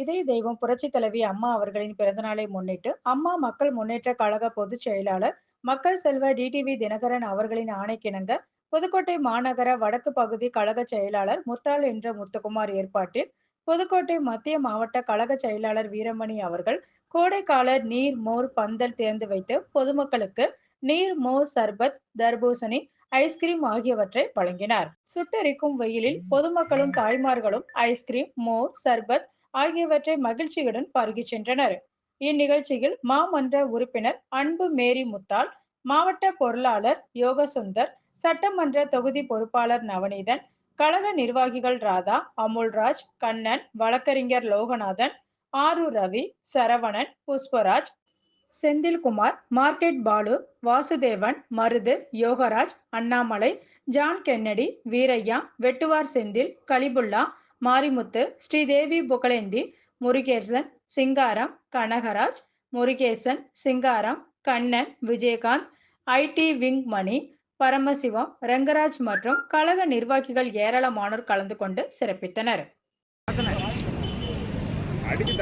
இதே தெய்வம் புரட்சி தலைவி அம்மா அவர்களின் பிறந்தநாளை முன்னிட்டு அம்மா மக்கள் முன்னேற்ற கழக பொதுச் செயலாளர் மக்கள் செல்வ டிடிவி தினகரன் அவர்களின் ஆணைக்கிணங்க புதுக்கோட்டை மாநகர வடக்கு பகுதி கழக செயலாளர் முத்தாள் என்ற முத்துக்குமார் ஏற்பாட்டில் புதுக்கோட்டை மத்திய மாவட்ட கழக செயலாளர் வீரமணி அவர்கள் கோடைக்கால நீர் மோர் பந்தல் தேர்ந்து வைத்து பொதுமக்களுக்கு நீர் மோர் சர்பத் தர்பூசணி ஐஸ்கிரீம் ஆகியவற்றை வழங்கினார். சுட்டெரிக்கும் வெயிலில் பொதுமக்களும் தாய்மார்களும் ஐஸ்கிரீம் மோர் சர்பத் ஆகியவற்றை மகிழ்ச்சியுடன் பருகிச் சென்றனர். இந்நிகழ்ச்சியில் மாமன்ற உறுப்பினர் அன்பு மேரி முத்தாள் மாவட்ட பொருளாளர் யோகசுந்தர் சட்டமன்ற தொகுதி பொறுப்பாளர் நவநீதன் கழக நிர்வாகிகள் ராதா அமுல்ராஜ் கண்ணன் வழக்கறிஞர் லோகநாதன் ஆரு Ravi Saravanan Pushparaj Senthilkumar market Balu Vasudevan Marudhu Yogaraj Annamalai John Kennedy Veeraiya வெட்டுவார் Senthil Khalifulla Marimuthu Sridevi Pugazhendhi Murugesan Singaram Kanagaraj Murugesan Singaram Kannan Vijayakanth IT wing Mani Paramasivam Rangaraj மற்றும் கழக நிர்வாகிகள் ஏராளமானோர் கலந்து கொண்டு சிறப்பித்தனர். அடிச்சு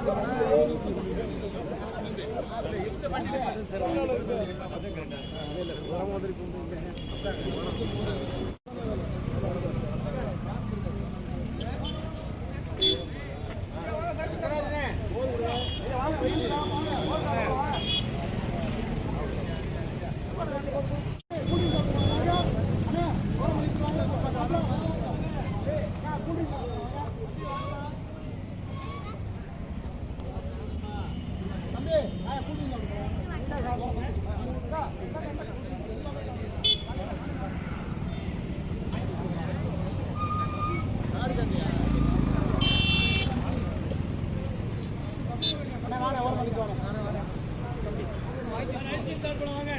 தள்ளிட்டா நூத்தம்பது போட்டா வாங்க